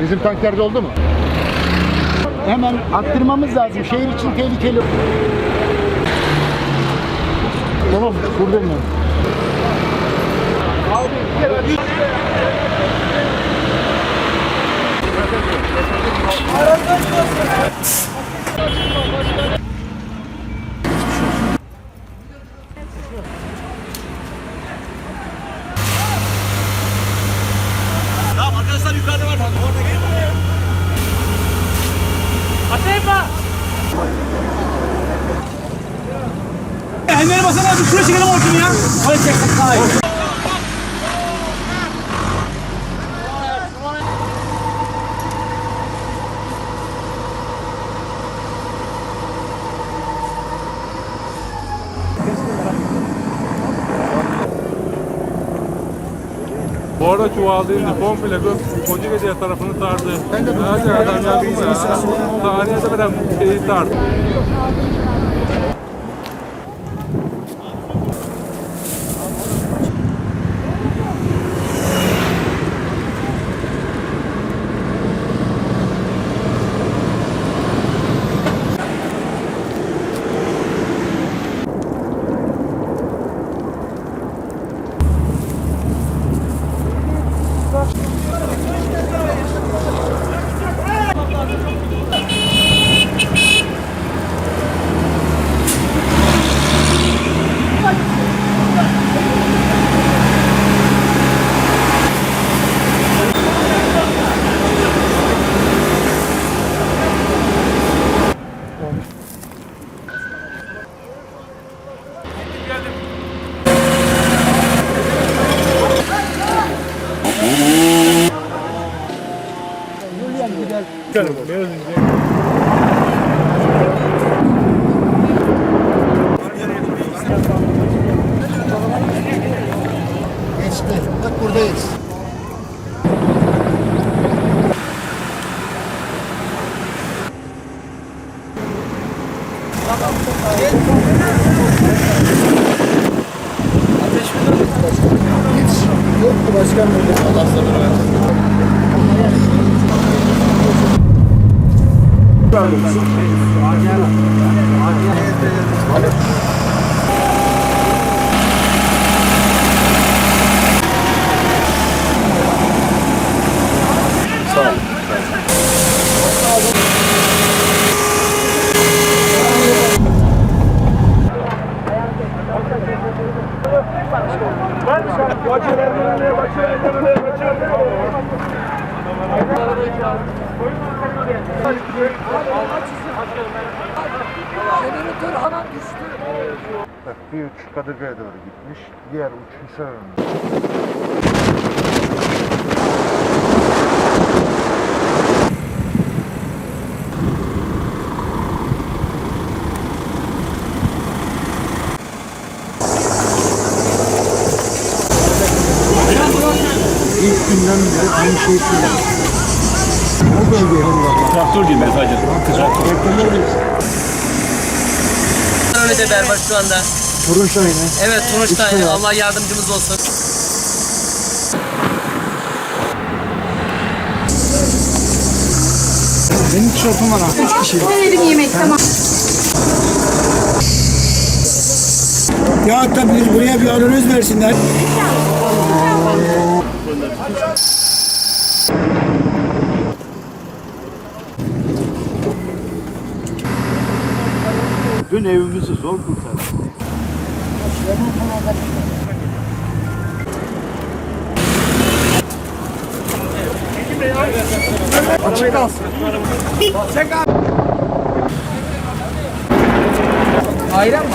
Bizim tanklerde oldu mu? Hemen attırmamız lazım. Şehir için tehlikeli. Tamam, buradayım ben. Tamam Basana abi şuraya çekelim ortamı ya. Öyle çeksin daha iyi. Bu arada çuvaldızı komple gök Kocaeli tarafını sardı. Nerede adam geldiyse saniyede kadar şeyi sardı. Geçti. Bak buradayız. Hiç yoktu başkan burada. Allah sabır versin. vermek için. Sağ olun. Başarı, başarı, başarı, başarı. Bak bir uç Kadırga'ya doğru gitmiş. Diğer uç Hisarönü. İlk günden beri aynı şeyi söylüyorum. O bölgeye bak. Traktör değil ben sadece. Öyle de berbat şu anda. Turun şahine. Evet Tunç'tan Allah yardımcımız olsun. Benim tişörtüm var ha. Üç kişi. Verelim yemek tamam. Ya tabii buraya bir alönüz versinler. Dün evimizi zor kurtardık. Açık kalsın. Ayran mı?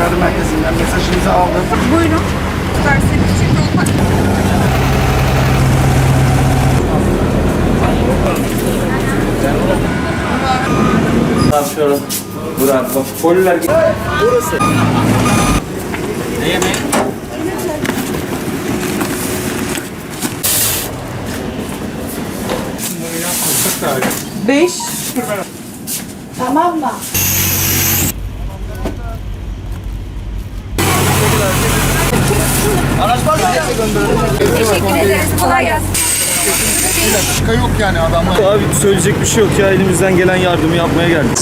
Çağrı Merkezi'nden mesajınızı aldım. Buyurun. Dersi için olmak Şöyle Burak bak koliler Burası. Ne yemeği? Beş. Tamam mı? Teşekkür ederiz. Kolay gelsin. Şaka yok yani adamlar. Abi söyleyecek bir şey yok ya. Elimizden gelen yardımı yapmaya geldik.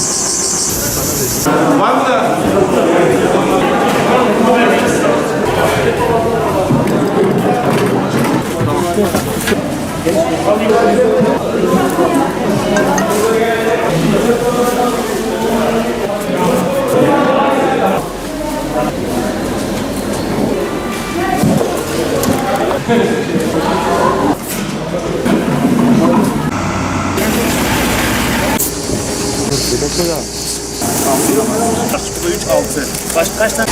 Kaç kaç tane?